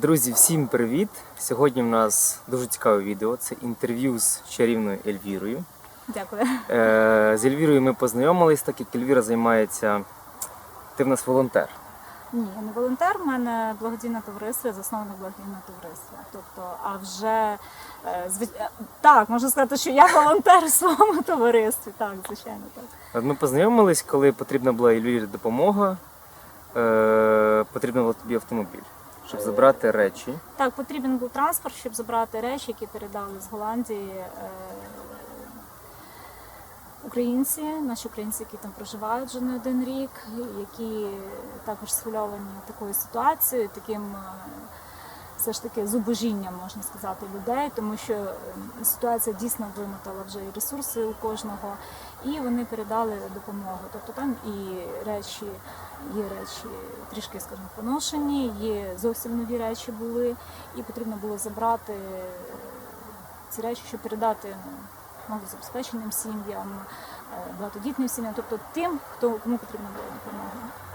Друзі, всім привіт! Сьогодні в нас дуже цікаве відео. Це інтерв'ю з чарівною Ельвірою. Дякую. Е, З Ельвірою ми познайомились, так як Ельвіра займається. Ти в нас волонтер. Ні, я не волонтер, в мене благодійне товариство, я засновник благодійного товариства. Тобто, а вже е, зв- е, так, можна сказати, що я волонтер у своєму товаристві. Так, звичайно, так. Ми познайомились, коли потрібна була Ельвірі допомога. Потрібен був тобі автомобіль, щоб забрати речі. Так, потрібен був транспорт, щоб забрати речі, які передали з Голландії. е, Українці, наші українці, які там проживають вже не один рік, які також схвильовані такою ситуацією, таким е, все ж таки зубожінням, можна сказати, людей, тому що е, ситуація дійсно вимотала вже і ресурси у кожного, і вони передали допомогу. Тобто там і речі, є речі трішки, скажімо, поношені, є зовсім нові речі були, і потрібно було забрати е, ці речі, щоб передати ну, малозабезпеченим сім'ям, е, багатодітним сім'ям, тобто тим, хто кому потрібна була допомога.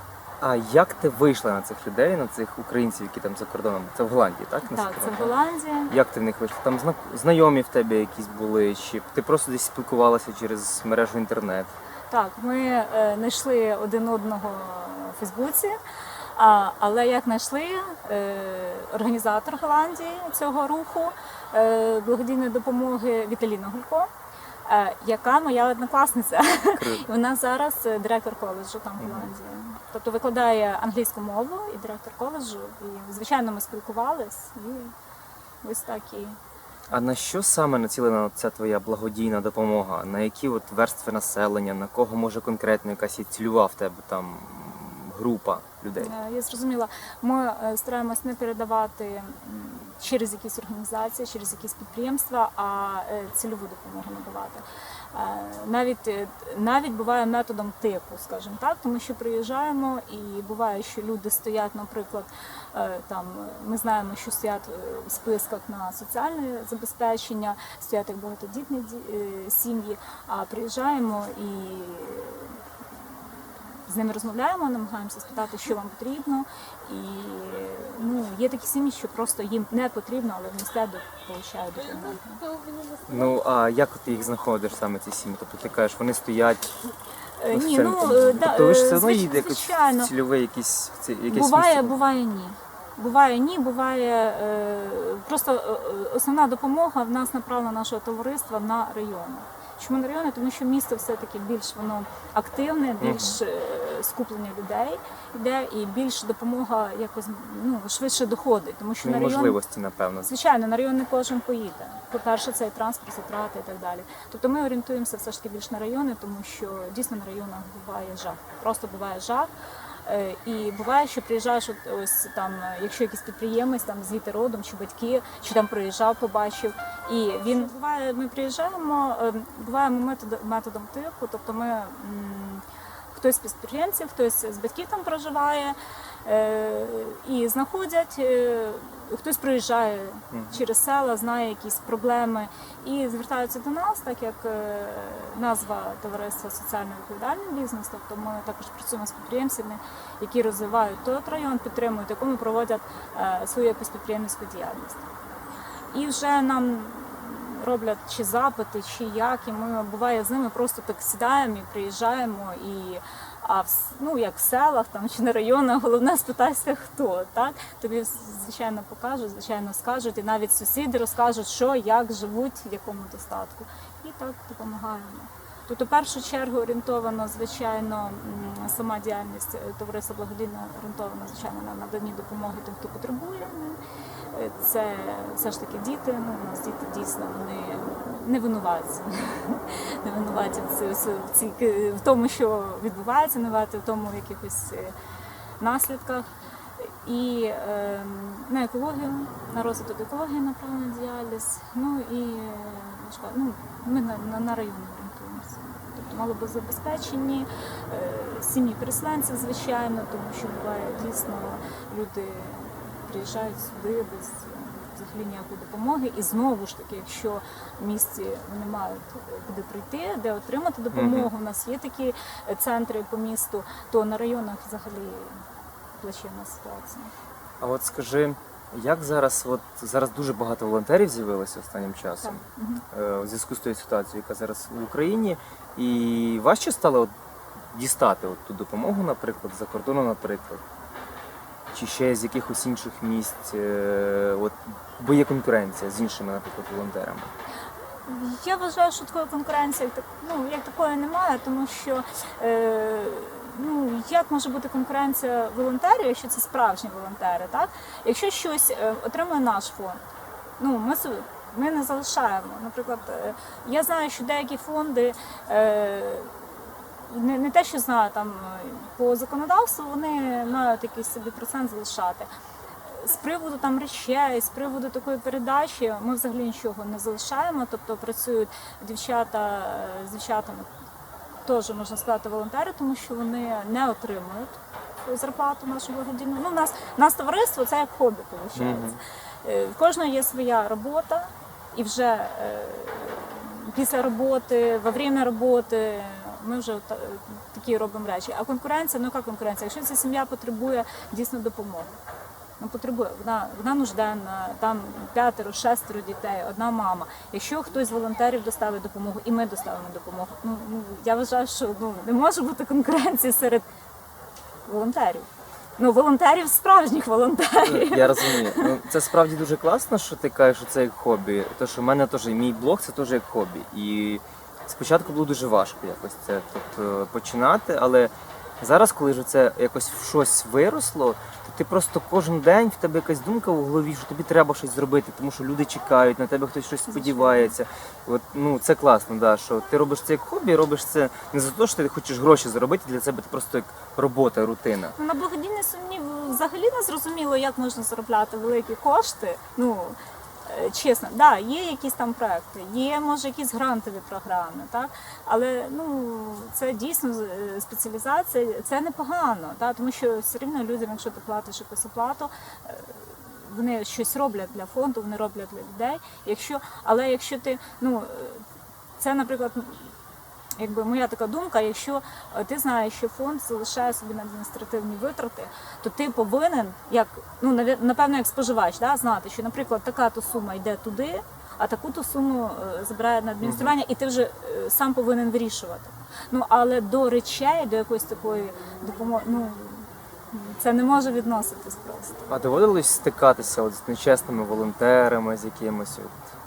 А як ти вийшла на цих людей, на цих українців, які там за кордоном? Це в Голландії, так? Так, це в? Голландії. Як ти в них вийшла? Там зна- знайомі в тебе якісь були, чи ти просто десь спілкувалася через мережу інтернет? Так, ми е, знайшли один одного в Фейсбуці. А, але як знайшли е, організатор Голландії цього руху е, благодійної допомоги Віталіна Гулько, яка моя однокласниця. Круто. Вона зараз е, директор коледжу там в Голландії. Тобто викладає англійську мову і директор коледжу. І звичайно ми спілкувались і ось так і. А на що саме націлена ця твоя благодійна допомога? На які от верстви населення, на кого може конкретно якась і цільова в тебе там група людей? Е, Я зрозуміла. Ми е, стараємось не передавати через якісь організації, через якісь підприємства, а е, цільову допомогу надавати. Навіть навіть буває методом типу, скажімо так, тому що приїжджаємо і буває, що люди стоять, наприклад, там ми знаємо, що стоять в списках на соціальне забезпечення, стоять як багатодітні ді- сім'ї. А приїжджаємо і з ними розмовляємо, намагаємося спитати, що вам потрібно. І ну, є такі сім'ї, що просто їм не потрібно, але вони все получають допомогу. Ну а як ти їх знаходиш саме ці сім'ї? Тобто ти кажеш, вони стоять Е, Ні, ну е, да, тобто ви ж все одно їде якось звичайно. цільове якісь ці- якесь Буває, місце? буває ні. Буває ні, буває е, просто е, основна допомога в нас направлена нашого товариства на райони. Чому на райони? Тому що місто все-таки більш воно активне, більш е, скуплення людей йде і більш допомога якось ну, швидше доходить. Тому що Ну, на район можливості, напевно. Звичайно, на район не кожен поїде. По-перше, це і транспорт, затрати і так далі. Тобто ми орієнтуємося все ж таки більш на райони, тому що дійсно на районах буває жах. Просто буває жах. Е, І буває, що приїжджаєш, от ось там, е, якщо якийсь підприємець там звідти родом, чи батьки, чи там приїжджав, побачив. І він буває, ми приїжджаємо, буває буваємо методом, методом типу, тобто ми. Хтось з підприємців, хтось з батьків там проживає е, і знаходять, е, хтось приїжджає через села, знає якісь проблеми і звертаються до нас, так як е, назва товариства соціально відповідальний бізнес. Тобто ми також працюємо з підприємцями, які розвивають той район, підтримують, якому проводять е, свою якусь підприємницьку діяльність. І вже нам роблять чи запити, чи як, і ми буває з ними просто так сідаємо і приїжджаємо і. А в ну як в селах там чи на районах, головне спитайся, хто так тобі звичайно покажуть, звичайно скажуть, і навіть сусіди розкажуть, що як живуть, в якому достатку, і так допомагаємо. Тут у першу чергу орієнтовано, звичайно, сама діяльність е, товариства благодійно орієнтована, звичайно, на наданні допомоги тим, хто потребує. Це все ж таки діти. Ну, у нас діти дійсно вони не винуваті. Не винуваті в, тому, що відбувається, не винуваті в тому в якихось е, наслідках. І е, на екологію, на розвиток екології направлена діяльність. Ну і е, ну, ми на, на, на райони орієнтуємося. Тобто малозабезпечені, е, сім'ї переселенців, звичайно, тому що буває дійсно люди приїжджають сюди без взагалі ніякої допомоги. І знову ж таки, якщо в місті вони мають куди прийти, де отримати допомогу, у нас є такі центри по місту, то на районах взагалі плачевна ситуація. А от скажи, Як зараз, от зараз дуже багато волонтерів з'явилося останнім часом. Е, у зв'язку з тою ситуацією, яка зараз в Україні, і важче стало от дістати от ту допомогу, наприклад, за кордону, наприклад, чи ще з якихось інших місць, е, от, бо є конкуренція з іншими, наприклад, волонтерами. Я вважаю, що такої конкуренції ну, як такої немає, тому що е, ну, як може бути конкуренція волонтерів, якщо це справжні волонтери, так? Якщо щось е, отримує наш фонд, ну, ми, ми не залишаємо. Наприклад, е, я знаю, що деякі фонди. Е, не, не те, що знаю, там по законодавству вони мають якийсь собі процент залишати. З приводу там речей, з приводу такої передачі ми взагалі нічого не залишаємо. Тобто працюють дівчата е, з дівчатами, теж можна сказати, волонтери, тому що вони не отримують зарплату нашу благодійну. Ну, у нас, у нас товариство це як хобі, виходить. Е, В кожного є своя робота, і вже е, після роботи, во время роботи. Ми вже такі робимо речі. А конкуренція, ну яка конкуренція? Якщо ця сім'я потребує дійсно допомоги. Ну, потребує, вона, вона нужденна, там п'ятеро, шестеро дітей, одна мама. Якщо хтось з волонтерів доставить допомогу, і ми доставимо допомогу. Ну, ну я вважаю, що ну, не може бути конкуренції серед волонтерів. Ну, волонтерів, справжніх волонтерів. Я розумію. Ну, це справді дуже класно, що ти кажеш, що це як хобі. Тому що в мене теж мій блог це теж як хобі. І спочатку було дуже важко якось це тобто, починати, але зараз, коли вже це якось в щось виросло, то ти просто кожен день в тебе якась думка в голові, що тобі треба щось зробити, тому що люди чекають, на тебе хтось щось сподівається. От, ну, це класно, да, що ти робиш це як хобі, робиш це не за те, що ти хочеш гроші заробити, для тебе це просто як робота, рутина. Ну, На благодійній сумні взагалі не зрозуміло, як можна заробляти великі кошти. Ну е, чесно, да, є якісь там проекти, є може якісь грантові програми, так але ну це дійсно е, спеціалізація, це непогано, так, тому що все рівно людям, якщо ти платиш якусь оплату. е, Вони щось роблять для фонду, вони роблять для людей. Якщо, але якщо ти, ну е, це, наприклад, якби моя така думка, якщо е, ти знаєш, що фонд залишає собі на адміністративні витрати, то ти повинен, як ну напевно, як споживач, да, знати, що, наприклад, така то сума йде туди, а таку то суму е, забирає на адміністрування, і ти вже е, сам повинен вирішувати. Ну але до речей, до якоїсь такої допомоги, ну це не може відноситись просто. А доводилось стикатися от з нечесними волонтерами, з якимось от,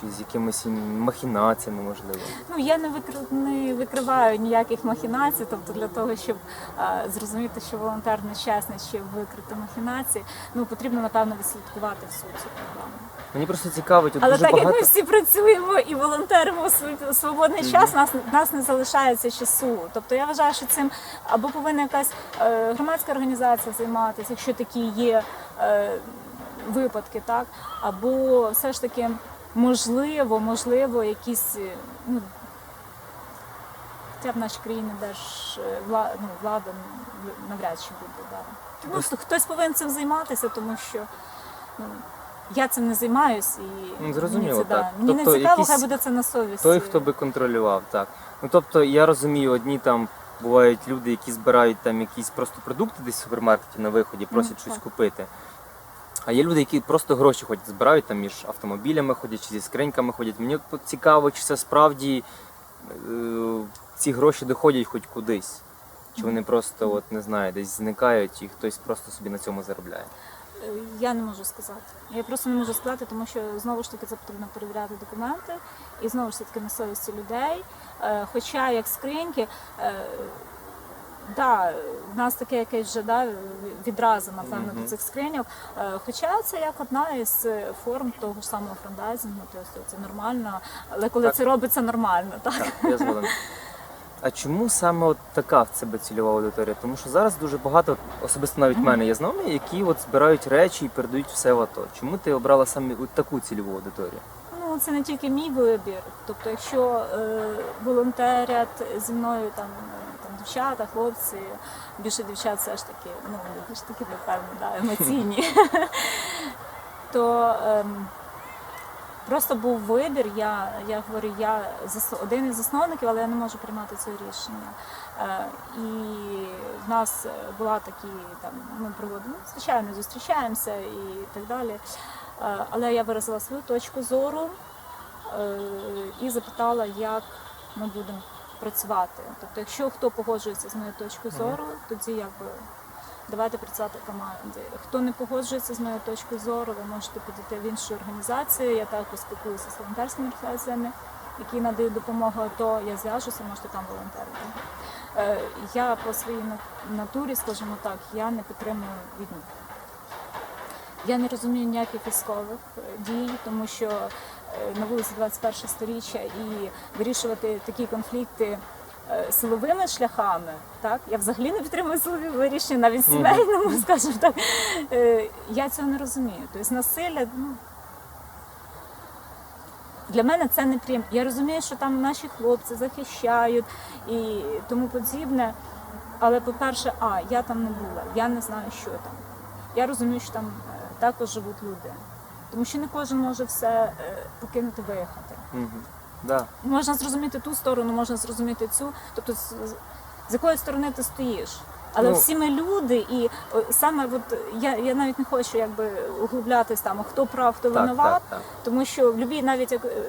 чи з якимись махінаціями, можливо. Ну я не викр... не викриваю ніяких махінацій, тобто для того, щоб е, зрозуміти, що волонтер нечесний чи викрити махінації, ну потрібно напевно відслідкувати всю цю програму. Мені просто цікавить, от Але дуже так як ми всі працюємо і волонтеримо у свободний час, нас нас не залишається часу. Тобто я вважаю, що цим або повинна якась е, громадська організація займатися, якщо такі є е, випадки, так або все ж таки можливо, можливо, якісь е, ну. Хоча в нашій країні держ е, вла, ну, влада навряд чи буде. Да. Ну, хто- хтось повинен цим займатися, тому що ну, я цим не займаюсь і Ну, зрозуміло, мені це, так. Да, мені Тобто не цікаво, якісь- хай буде це на совісті. Той, хто би контролював, так. Ну тобто я розумію, одні там бувають люди, які збирають там якісь просто продукти десь в супермаркеті на виході, просять Ну, щось так. купити. А є люди, які просто гроші ходять, збирають там між автомобілями ходять, чи зі скриньками ходять. Мені цікаво, чи це справді е, ці гроші доходять хоч кудись. Чи вони просто, от не знаю, десь зникають і хтось просто собі на цьому заробляє. Е, Я не можу сказати. Я просто не можу сказати, тому що знову ж таки це потрібно перевіряти документи і знову ж таки на совісті людей. Е, Хоча як скриньки, е, да, в нас таке якесь вже да, відразу, напевно, до цих скриньок. Е, Хоча це як одна із е, форм того ж самого франдайзингу, тобто це нормально, але коли Так. це робиться нормально, так. Так, я згоден. А чому саме от така в себе цільова аудиторія? Тому що зараз дуже багато, особисто навіть в мене є знайомі, які от збирають речі і передають все в АТО. Чому ти обрала саме от таку цільову аудиторію? Ну, це не тільки мій вибір. Тобто, якщо е, волонтерять зі мною там дівчата, хлопці, більше дівчат все ж таки, ну більш таки, напевно, да, емоційні, то ем, просто був вибір. Я, я говорю, я один із засновників, але я не можу приймати це рішення. Е, і в нас е, була такі там, ми проводимо, ну, звичайно, зустрічаємося і так далі. Е, але я виразила свою точку зору е, і запитала, як ми будемо працювати. Тобто, якщо хто погоджується з моєю точкою зору, тоді якби давайте працювати в команді. Хто не погоджується з моєю точкою зору, ви можете підійти в іншу організацію. Я також спілкуюся з волонтерськими організаціями, які надають допомогу АТО. Я зв'яжуся, можете там волонтерити. Е, Я по своїй натурі, скажімо так, я не підтримую війну. Я не розумію ніяких військових е, дій, тому що на вулиці 21 сторіччя і вирішувати такі конфлікти е, силовими шляхами, так я взагалі не підтримую силові вирішення, навіть сімейному, скажімо так. Е, Я цього не розумію. Тобто насилля, ну. Для мене це не неприємно. Я розумію, що там наші хлопці захищають і тому подібне. Але, по-перше, а я там не була, я не знаю, що там. Я розумію, що там е, також живуть люди. Тому що не кожен може все е, покинути, виїхати. Угу. Да. Можна зрозуміти ту сторону, можна зрозуміти цю. Тобто, з, якої сторони ти стоїш. Але Ну, всі ми люди, і саме от я, я навіть не хочу якби углублятись там, хто прав, хто Так, винуват. так, так. Тому що в любій, навіть як е,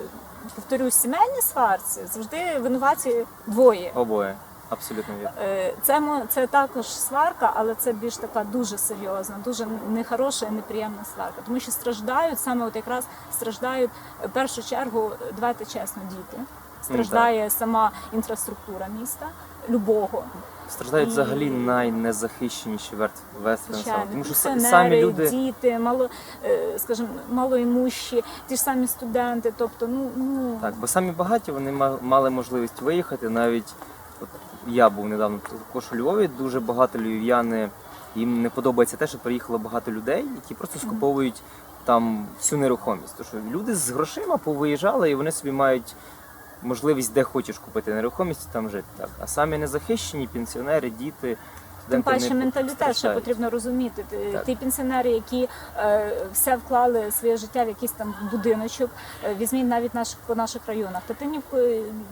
повторюсь, сімейній сварці завжди винуваті двоє. Обоє. Абсолютно вірно. Е, Це це також сварка, але це більш така дуже серйозна, дуже нехороша і неприємна сварка. Тому що страждають саме от якраз страждають в першу чергу, давайте чесно, діти. Страждає сама інфраструктура міста, любого. Страждають І- взагалі найнезахищеніші верстви населення. Тому що самі люди. діти, мало, е, скажімо, малоімущі, ті ж самі студенти. Тобто, ну, ну Так, бо самі багаті вони ма- мали можливість виїхати. Навіть от я був недавно також у Львові. Дуже багато львів'яни їм не подобається те, що приїхало багато людей, які просто скуповують там всю нерухомість. Тому що люди з грошима повиїжджали і вони собі мають можливість де хочеш купити нерухомість і там жити. Так. А самі незахищені, пенсіонери, діти, Тим паче менталітет страждають. потрібно розуміти. Ті- Так. Ті пенсіонери, які е, все вклали своє життя в якийсь там будиночок, е, візьміть навіть наш, по наших районах. Та ти ні в,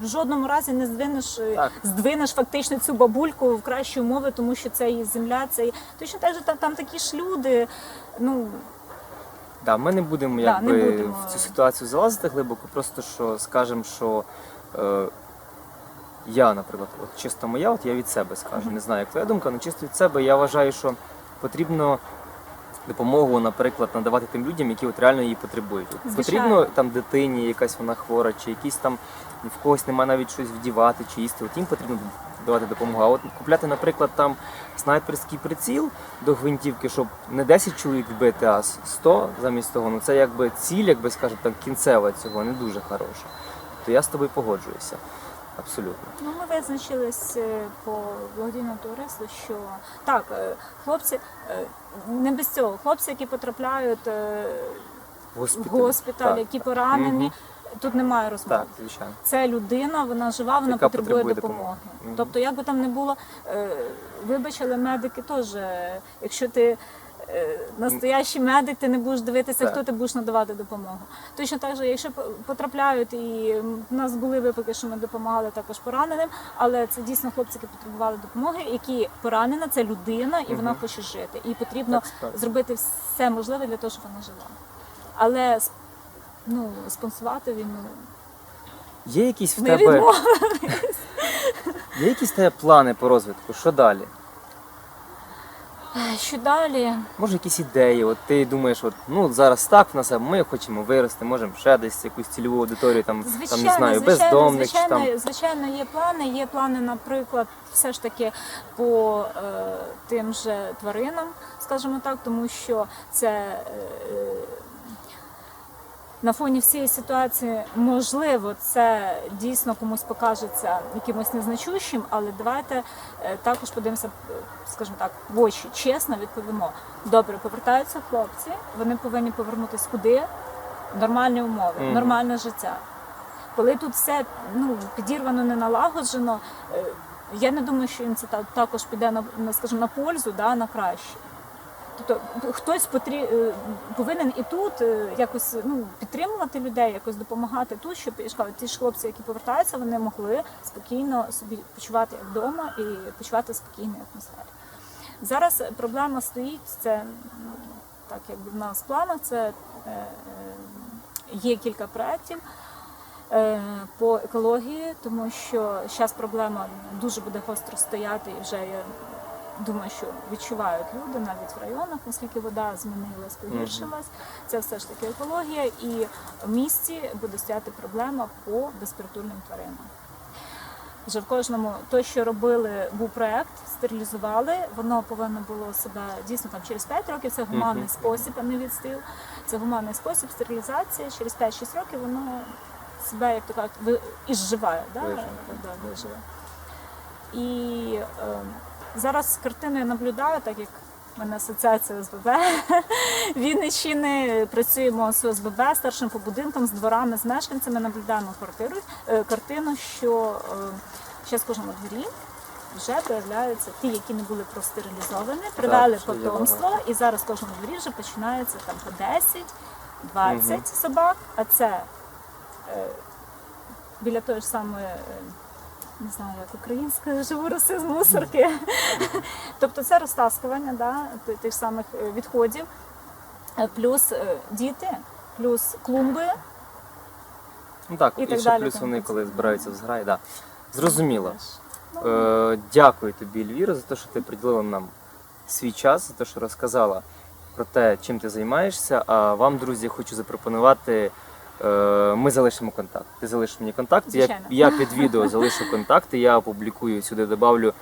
в жодному разі не здвинеш, е, Так. здвинеш фактично цю бабульку в кращі умови, тому що це її земля, це її- точно так же там, там такі ж люди. Ну Да, ми не будемо Да, якби не будемо. в цю ситуацію залазити глибоко, просто що скажемо, що е, я, наприклад, от чисто моя, от я від себе скажу. Не знаю, як твоя думка, але чисто від себе я вважаю, що потрібно допомогу, наприклад, надавати тим людям, які от реально її потребують. От Звичайно. Потрібно там дитині, якась вона хвора, чи якісь там в когось немає навіть щось вдівати чи їсти. От їм потрібно давати допомогу. А от купляти, наприклад, там снайперський приціл до гвинтівки, щоб не 10 чоловік вбити, а 100 замість того. Ну це якби ціль, якби скажемо, так кінцева цього не дуже хороша. То я з тобою погоджуюся. Абсолютно. Ну, ми визначились е, по благодійному товариству, що так, е, хлопці е, не без цього, хлопці, які потрапляють е, в Госпіталь. госпіталь, Так, які поранені, Мгм. тут немає розмови. Так, звичайно. Це людина, вона жива, вона Яка потребує, потребує допомоги. допомоги. Тобто, як би там не було, вибачили медики теж. Якщо ти настоящий медик, ти не будеш дивитися, Так. хто ти будеш надавати допомогу. Точно так же, якщо потрапляють, і в нас були випадки, що ми допомагали також пораненим, але це дійсно хлопці, які потребували допомоги, які поранена, це людина, і вона Мгм. хоче жити. І потрібно Так, справді. зробити все можливе для того, щоб вона жила. Але ну, спонсувати війну Є якісь в тебе є якісь в тебе плани по розвитку? Що далі? Що далі? Може, якісь ідеї? От ти думаєш, от ну зараз так в нас, а ми хочемо вирости, можемо ще десь якусь цільову аудиторію, там, там не знаю, звичайно, бездомних чи звичайно, там. звичайно, є плани. Є плани, наприклад, все ж таки по е, тим же тваринам, скажімо так, тому що це. Е, на фоні всієї ситуації, можливо, це дійсно комусь покажеться якимось незначущим, але давайте е, також подивимося, е, скажімо так, в очі, чесно відповімо. Добре, повертаються хлопці, вони повинні повернутися куди? Нормальні умови, Мгм. нормальне життя. Коли тут все ну, підірвано, не налагоджено, е, я не думаю, що їм це та- також піде на, на скажімо, на пользу, да, на краще. Тобто хтось потрі... е, повинен і тут е, якось ну, підтримувати людей, якось допомагати тут, щоб я ті ж хлопці, які повертаються, вони могли спокійно собі почувати як вдома і почувати в спокійній атмосфері. Зараз проблема стоїть, це так якби в нас планах, це е, е, є кілька проєктів е, по екології, тому що зараз проблема дуже буде гостро стояти і вже я думаю, що відчувають люди навіть в районах, наскільки вода змінилась, погіршилась. Це все ж таки екологія, і в місті буде стояти проблема по безпритульним тваринам. Вже в кожному то, що робили, був проект, стерилізували. Воно повинно було себе дійсно там через 5 років. Це гуманний спосіб, а не відстил. Це гуманний спосіб стерилізації. Через 5-6 років воно себе, як то кажуть, ви- іжживає, да? Виживе. Да, виживе. І е, зараз з картиною наблюдаю, так як в мене асоціація ОСББ Вінниччини, працюємо з ОСББ, старшим по будинкам, з дворами, з мешканцями, наблюдаємо квартиру, е, картину, що ще в кожному дворі вже появляються ті, які не були простерилізовані, привели є потомство, і зараз в кожному дворі вже починається там по 10, 20 собак, а це е, біля тої ж самої. Не знаю, як українською живу роси з мусорки. тобто це розтаскування да, тих самих е, відходів, Е, плюс е, діти, плюс клумби. Ну так, І і, так ще далі, плюс вони, коли збираються в зграї, да. Зрозуміло. Ну, Е, дякую тобі, Ельвіра, за те, що ти приділила нам свій час, за те, що розказала про те, чим ти займаєшся. А вам, друзі, хочу запропонувати. Е, Ми залишимо контакт. Ти залишиш мені контакт. Я, Звичайно. я під відео залишу контакти. Я опублікую сюди, добавлю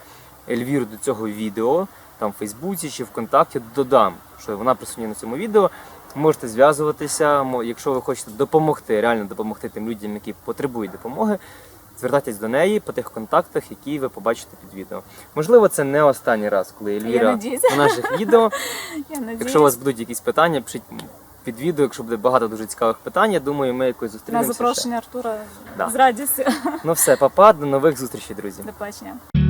Ельвіру до цього відео, там в Фейсбуці чи ВКонтакті додам, що вона присутня на цьому відео. Можете зв'язуватися, якщо ви хочете допомогти, реально допомогти тим людям, які потребують допомоги. Звертайтесь до неї по тих контактах, які ви побачите під відео. Можливо, це не останній раз, коли Ельвіра на наших відео. я Якщо у вас будуть якісь питання, пишіть під відео, якщо буде багато дуже цікавих питань, я думаю, ми якось на запрошення ще. Артура Да. з радістю. Ну все, папа, до нових зустрічей, друзі. До побачення.